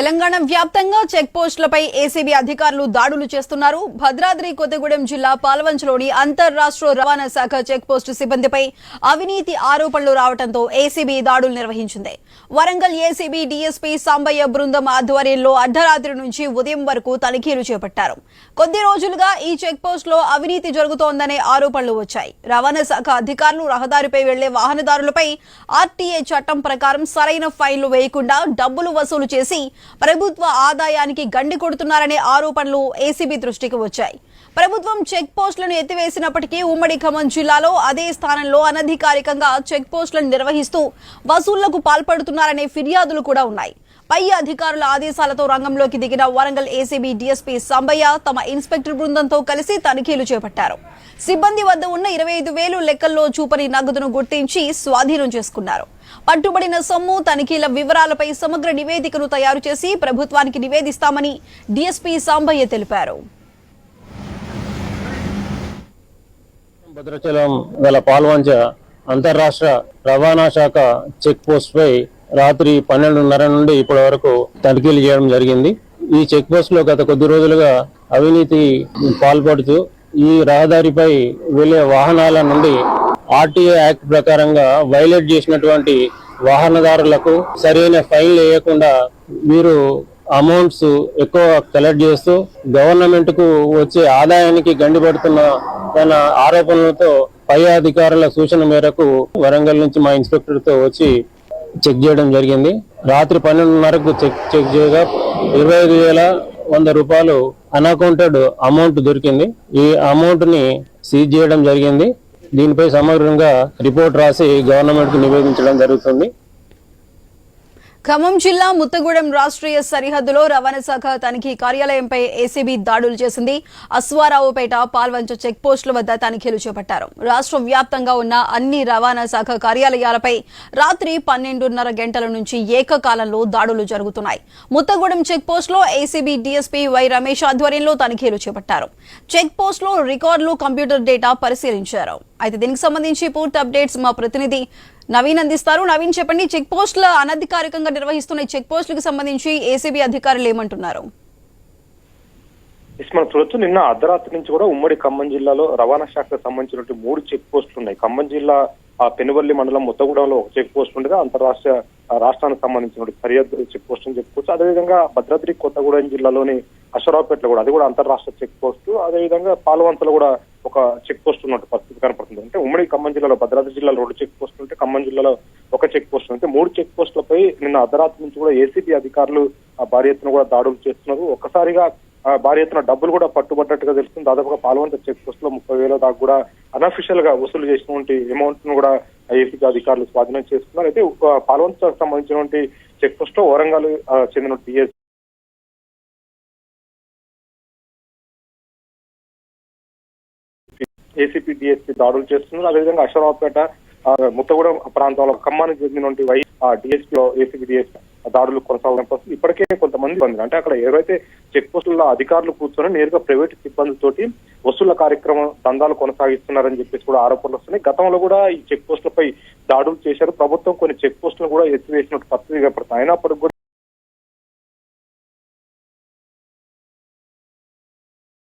తెలంగాణ వ్యాప్తంగా check పోస్టులపై ACB అధికారులు దాడులు చేస్తున్నారు. భద్రాద్రి కొత్తగూడెం జిల్లా పాల్వంచలోని అంతర్రాష్ట్ర రవాణా శాఖ చెక్ పోస్టు సిబ్బందిపై అవినీతి ఆరోపణలు రావడంతో ఏసీబీ దాడులు నిర్వహించింది. వరంగల్ ఏసీబీ డీఎస్పీ సాంబయ్య బృందం ఆధ్వర్యంలో అర్ధరాత్రి నుంచి ఉదయం వరకు తనిఖీలు చేపట్టారు. కొద్ది రోజులుగా ఈ చెక్ పోస్టులో అవినీతి జరుగుతోందనే ఆరోపణలు వచ్చాయి. రవాణా శాఖ అధికారులు రహదారిపై వెళ్ళే వాహనదారులపై ఆర్టీఏ చట్టం ప్రకారం సరైన ఫైన్లు వేయకుండా డబ్బులు వసూలు చేసి ప్రభుత్వ ఆదాయానికి గండి కొడుతున్నారనే ఆరోపణలు ఏసీబీ దృష్టికి వచ్చాయి. ప్రభుత్వం చెక్ పోస్టులను ఎత్తివేసినప్పటికీ ఉమ్మడి ఖమ్మం జిల్లాలో అదే స్థానంలో అనధికారికంగా చెక్ పోస్టులను నిర్వహిస్తూ వసూళ్ళకు పాల్పడుతున్నారనే ఫిర్యాదులు కూడా ఉన్నాయి. పై అధికారుల ఆదేశాలతో రంగంలోకి దిగిన వరంగల్ ఏసీబీ డీఎస్పీ సంబయ్య తమ ఇన్స్పెక్టర్ బృందంతో కలిసి తనిఖీలు చేపట్టారు. సిబ్బంది వద్ద ఉన్న ఇరవై ఐదు వేలు లెక్కల్లో చూపని నగదును గుర్తించి స్వాధీనం చేసుకున్నారు. పట్టుబడిన సొమ్ము తనిఖీల వివరాలపై సమగ్ర నివేదికను తయారు చేసి ప్రభుత్వానికి నివేదిస్తామని డీఎస్పీ సాంబయ్య తెలిపారు. భద్రాచలం గల పాల్వంచ అంతర్రాష్ట్ర రవాణా శాఖ చెక్ పోస్ట్ పై రాత్రి పన్నెండున్నర నుండి ఇప్పటి వరకు తనిఖీలు చేయడం జరిగింది. ఈ చెక్ పోస్ట్లో గత కొద్ది రోజులుగా అవినీతి పాల్పడుతూ ఈ రహదారిపై వెళ్ళే వాహనాల నుండి ఆర్టీఏ యాక్ట్ ప్రకారంగా వైలేట్ చేసినటువంటి వాహనదారులకు సరైన ఫైన్ వేయకుండా వీరు అమౌంట్స్ ఎక్కువ కలెక్ట్ చేస్తూ గవర్నమెంట్కు వచ్చే ఆదాయానికి గండిపడుతున్న తన ఆరోపణలతో పై అధికారుల సూచన మేరకు వరంగల్ నుంచి మా ఇన్స్పెక్టర్తో వచ్చి చెక్ చేయడం జరిగింది. రాత్రి పన్నెండున్నరకు చెక్ చెక్ చేయగా ఇరవై ఐదు వేల వంద రూపాయలు అన్అకౌంటెడ్ అమౌంట్ దొరికింది. ఈ అమౌంట్ని సీజ్ చేయడం జరిగింది. దీనిపై సమగ్రంగా రిపోర్ట్ రాసి గవర్నమెంట్కు నివేదించడం జరుగుతుంది. ఖమ్మం జిల్లా ముత్తగూడెం రాష్ట్రీయ సరిహద్దులో రవాణా శాఖ తనిఖీ కార్యాలయంపై ఏసీబీ దాడులు చేసింది. అశ్వారావుపేట పాల్వంచ చెక్పోస్టుల వద్ద తనిఖీలు చేపట్టారు. రాష్ట్ర వ్యాప్తంగా ఉన్న అన్ని రవాణా శాఖ కార్యాలయాలపై రాత్రి పన్నెండున్నర గంటల నుంచి ఏకకాలంలో దాడులు జరుగుతున్నాయి. ముత్తగూడెం చెక్పోస్టులో ఏసీబీ డీఎస్పీ వై రమేష్ ఆధ్వర్యంలో తనిఖీలు చేపట్టారు. చెక్పోస్టులో రికార్డులు కంప్యూటర్ డేటా పరిశీలించారు. అయితే దీనికి సంబంధించి పూర్తి అప్డేట్స్ మా ప్రతినిధి నవీన్ అందిస్తారు. నవీన్ చెప్పండి చెక్ పోస్టుల అనధికారికంగా నిర్వహిస్తున్న చెక్ పోస్టులకు సంబంధించి ఏసీబీ అధికారులు ఏమంటున్నారు? మనం చూడొచ్చు. నిన్న అర్ధరాత్రి నుంచి కూడా ఉమ్మడి ఖమ్మం జిల్లాలో రవాణా శాఖకు సంబంధించినటువంటి మూడు చెక్ పోస్టులు ఉన్నాయి. ఖమ్మం జిల్లా ఆ పెనువల్లి మండలం ముత్తగూడెంలో ఒక చెక్ పోస్ట్ ఉండగా అంతరాష్ట్ర రాష్ట్రానికి సంబంధించిన సరిహద్దు చెక్ పోస్ట్ అని చెప్పుకోవచ్చు. అదేవిధంగా భద్రాద్రి కొత్తగూడెం జిల్లాలోని అశ్వరావుపేటలో కూడా అది కూడా అంతరాష్ట్ర చెక్ పోస్ట్. అదేవిధంగా పాల్వంతలో కూడా ఒక చెక్ పోస్ట్ ఉన్నట్టు పరిస్థితి కనపడుతుంది. అంటే ఉమ్మడి ఖమ్మం జిల్లాలో భద్రాద్రి జిల్లాలో రెండు చెక్ పోస్టులు ఉంటే ఖమ్మం జిల్లాలో ఒక చెక్ పోస్ట్ ఉంటే మూడు చెక్ పోస్టులపై నిన్న అర్ధరాత్రి నుంచి కూడా ఏసీబీ అధికారులు ఆ భారీ ఎత్తున కూడా దాడులు చేస్తున్నారు. ఒక్కసారిగా ఆ, భారీ ఎత్తున డబ్బులు కూడా పట్టుబడ్డట్టుగా తెలుస్తుంది. దాదాపుగా పాల్వంత చెక్ పోస్ట్లో ముప్పై వేల దాకా కూడా అనఫిషియల్గా వసూలు చేసినటువంటి అమౌంట్ను కూడా ఏసీబీ అధికారులు స్వాధీనం చేసుకున్నారు. అయితే ఆ, పాల్వంతకు సంబంధించినటువంటి చెక్ పోస్ట్లో వరంగల్ చెందిన టీఎస్ ఏసీపీ డిఎస్పీ దాడులు చేస్తున్నారు. అదేవిధంగా అశ్వరావుపేట ముత్తగూడెం ప్రాంతంలో ఖమ్మానికి చెందినటువంటి వై డిఎస్పీ లో ఏసీబీ డిఎస్పీ దాడులు కొనసాగడం కోసం ఇప్పటికే కొంతమంది పొందిన అంటే అక్కడ ఏవైతే చెక్ పోస్టుల్లో అధికారులు కూర్చొని నేరుగా ప్రైవేట్ సిబ్బందితోటి వసూళ్ళ కార్యక్రమం దందాలు కొనసాగిస్తున్నారని చెప్పేసి కూడా ఆరోపణలు వస్తున్నాయి. గతంలో కూడా ఈ చెక్ పోస్టులపై దాడులు చేశారు. ప్రభుత్వం కొన్ని చెక్ పోస్టులను కూడా ఎత్తివేసినట్టు పత్రిక అయినప్పటికీ కూడా